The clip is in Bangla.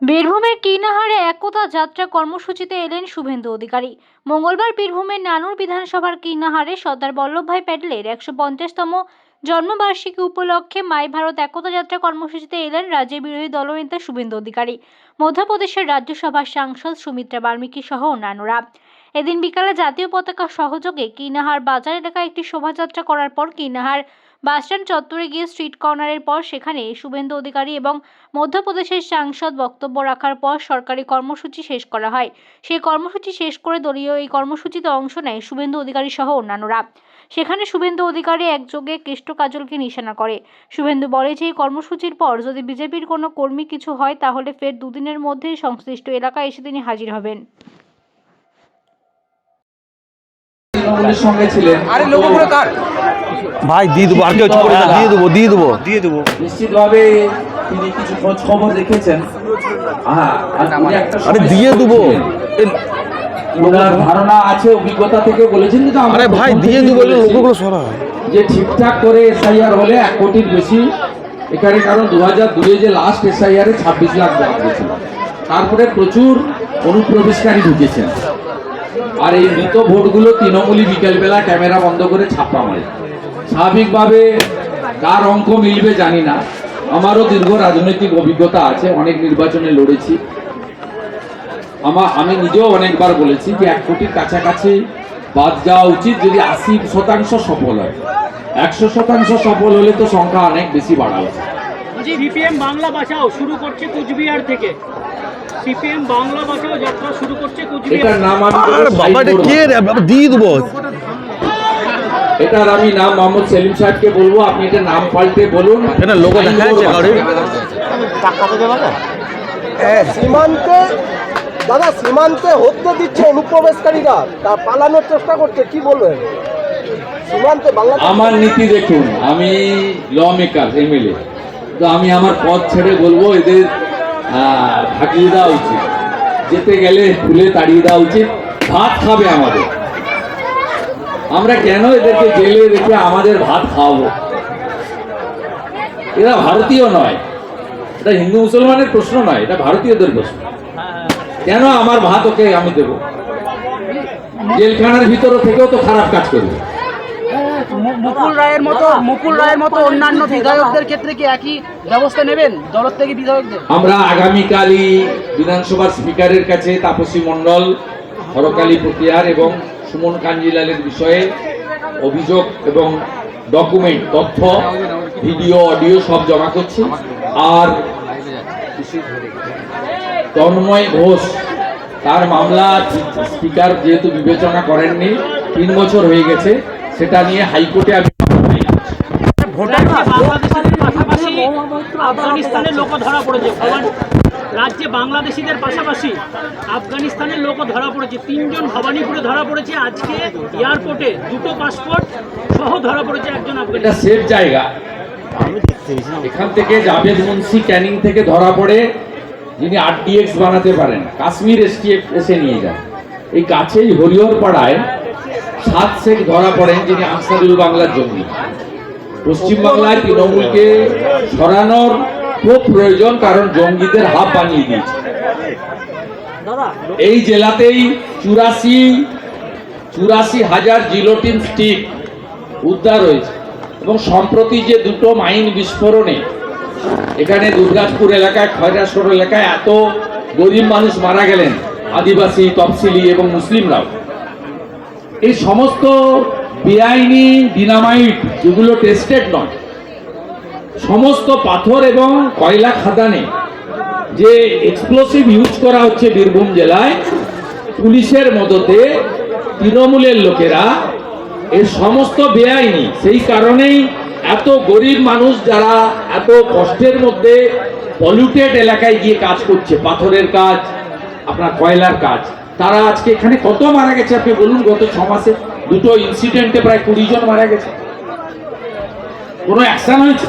বীরভূমের কিনাহারে একতা যাত্রা কর্মসূচিতে এলেন শুভেন্দু অধিকারী। মঙ্গলবার বীরভূমের নানুর বিধানসভার কিনাহারে সর্দার বল্লভভাই প্যাটেলের একশো পঞ্চাশতম জন্মবার্ষিকী উপলক্ষে মাই ভারত একতা যাত্রা কর্মসূচিতে এলেন রাজ্যের বিরোধী দলনেতা শুভেন্দু অধিকারী। মধ্যপ্রদেশের রাজ্যসভার সাংসদ সুমিত্রা বাল্মীকি সহ অন্যান্যরা। এদিন বিকালে জাতীয় পতাকা সহযোগে কিনাহার বাজার এলাকায় একটি শোভাযাত্রা করার পর কিনাহার বাসস্ট্যান্ড চত্বরে গিয়ে স্ট্রিট কর্নারের পর সেখানে শুভেন্দু অধিকারী এবং মধ্যপ্রদেশের সাংসদ বক্তব্য রাখার পর সরকারি কর্মসূচি শেষ করা হয়। সেই কর্মসূচি শেষ করে দলীয় এই কর্মসূচিতে অংশ নেয় শুভেন্দু অধিকারী সহ অন্যান্যরা। সেখানে শুভেন্দু অধিকারী একযোগে কেষ্ট কাজলকে নিশানা করে। শুভেন্দু বলে যে এই কর্মসূচির পর যদি বিজেপির কোনো কর্মী কিছু হয় তাহলে ফের দুদিনের মধ্যেই সংশ্লিষ্ট এলাকায় এসে তিনি হাজির হবেন। তৃণমূলের সঙ্গে ছিলেন। আরে লোকগুলো কার? ভাই দিয়ে দেবো আর কেউ দিয়ে দেবো দিয়ে দেবো। দিয়ে দেবো। নিশ্চিতভাবে তিনি কিছু খোঁজ খবর রেখেছেন হ্যাঁ আর আরে দিয়ে দেবো। ধারণা আছে অভিজ্ঞতা থেকে বলেছেন কিন্তু আরে ভাই দিয়ে দেবো লোকগুলো সরা। যে ঠিকঠাক করে এসআইআর হলে এক কোটির বেশি এখানে কারণ দু হাজার দুয়ে যে লাস্ট এসআইআর এ ছাব্বিশ লাখ ভোট গেছিল তারপরে প্রচুর অনুপ্রবেশকারী ঢুকেছেন। আর এই মৃত ভোটগুলো তৃণমূলই বিকেলবেলা ক্যামেরা বন্ধ করে ছাপ্পা মারে। স্বাভাবিকভাবে কার অঙ্ক মিলবে জানি না। আমারও দীর্ঘ রাজনৈতিক অভিজ্ঞতা আছে অনেক নির্বাচনে লড়েছি। আমার আমি নিজেও অনেকবার বলেছি যে এক কোটির কাছাকাছি বাদ যাওয়া উচিত যদি আশি শতাংশ সফল হয়। একশো শতাংশ সফল হলে তো সংখ্যা অনেক বেশি বাড়া উচিত সিপিএম বাংলা বাঁচাও শুরু করছে কুচবিহার থেকে। সিপিএম বাংলা বাঁচাও যাত্রা শুরু করছে কুচবিহার এটার নাম আমি কে দিয়ে দেবো। এটার আমি নাম মোহাম্মদ সেলিম সাহেবকে বলব আপনি এটা নাম পাল্টে বলুন। কেন লোগো দেখা যাচ্ছে সীমান্তে দাদা সীমান্তে হত্যা দিচ্ছে অনুপ্রবেশকারীরা তা পালানোর চেষ্টা করছে কি বলবেন? সীমান্তে বাংলাদেশ আমার নীতি দেখুন আমি ল মেকার এমএলএ তো আমি আমার পদ ছেড়ে বলব এদের ঢাকিয়ে দেওয়া উচিত। যেতে গেলে খুলে তাড়িয়ে দেওয়া উচিত। ভাত খাবে আমাদের। আমরা কেন এদেরকে জেলে রেখে আমাদের ভাত খাওয়াবো? এরা ভারতীয় নয়। এটা হিন্দু মুসলমানের প্রশ্ন নয় এটা ভারতীয়দের প্রশ্ন। কেন আমার ভাত ওকে আমি দেবো? জেলখানার ভিতরে থেকেও তো খারাপ কাজ করবে। মুকুল রায়ের মতো মুকুল রায়ের মতো অন্যান্য বিধায়কদের ক্ষেত্রে কি একই ব্যবস্থা নেবেন? দলের থেকে বিধায়কদের? আমরা আগামীকালই বিধানসভার স্পিকারের কাছে তাপসী মণ্ডল হরকালী প্রক্রিয়ার এবং সুমন কাঞ্জিলালের বিষয়ে অভিযোগ এবং ডকুমেন্ট তথ্য ভিডিও অডিও সব জমা করছি। আর তন্ময় ঘোষ, তার মামলা স্পিকার যেহেতু বিবেচনা করেননি, তিন বছর হয়ে গেছে, সেটা নিয়ে হাইকোর্টে আমি ভবানী- রাজ্যে বাংলাদেশিদের পাশাপাশি আফগানিস্তানের লোকও ধরা পড়েছে। তিনজন ভবানীপুরে ধরা পড়েছে। আজকে এয়ারপোর্টে দুটো পাসপোর্ট সহ ধরা পড়েছে একজন আফগানি। এটা সেফ জায়গা। এখান থেকে জাভেদ মুন্সি ক্যানিং থেকে ধরা পড়ে যিনি আরডিএক্স বানাতে পারেন। কাশ্মীর এসটিএফ এসে নিয়ে যান এই কাছেই হরিহর পাড়ায় সাত শেখ ধরা পড়েন যিনি আনসারুল বাংলার জঙ্গি। পশ্চিমবাংলায় তৃণমূলকে সরানোর খুব প্রয়োজন কারণ জঙ্গিদের হাব বানিয়ে দিয়েছে। এই জেলাতেই চুরাশি চুরাশি হাজার জিলোটিন স্টিক উদ্ধার হয়েছে। এবং সম্প্রতি যে দুটো মাইন বিস্ফোরণে এখানে দুর্গাজপুর এলাকায় খয়রাসর এলাকায় এত গরিব মানুষ মারা গেলেন আদিবাসী তফসিলি এবং মুসলিমরাও। এই সমস্ত বেআইনি ডিনামাইট যেগুলো টেস্টেড নয় সমস্ত পাথর এবং কয়লা খাদানে যে এক্সপ্লোসিভ ইউজ করা হচ্ছে বীরভূম জেলায়, পুলিশের মদতে তৃণমূলের লোকেরা এর সমস্ত বেআইনি। সেই কারণেই এত গরিব মানুষ যারা এত কষ্টের মধ্যে পলিউটেড এলাকায় গিয়ে কাজ করছে, পাথরের কাজ, আপনার কয়লার কাজ। তারা আজকে এখানে কত মারা গেছে, আপনি বলুন, গত ছ মাসে? দুটো ইনসিডেন্টে প্রায় কুড়ি জন মারা গেছে। কোনো অ্যাকশন হয়েছে?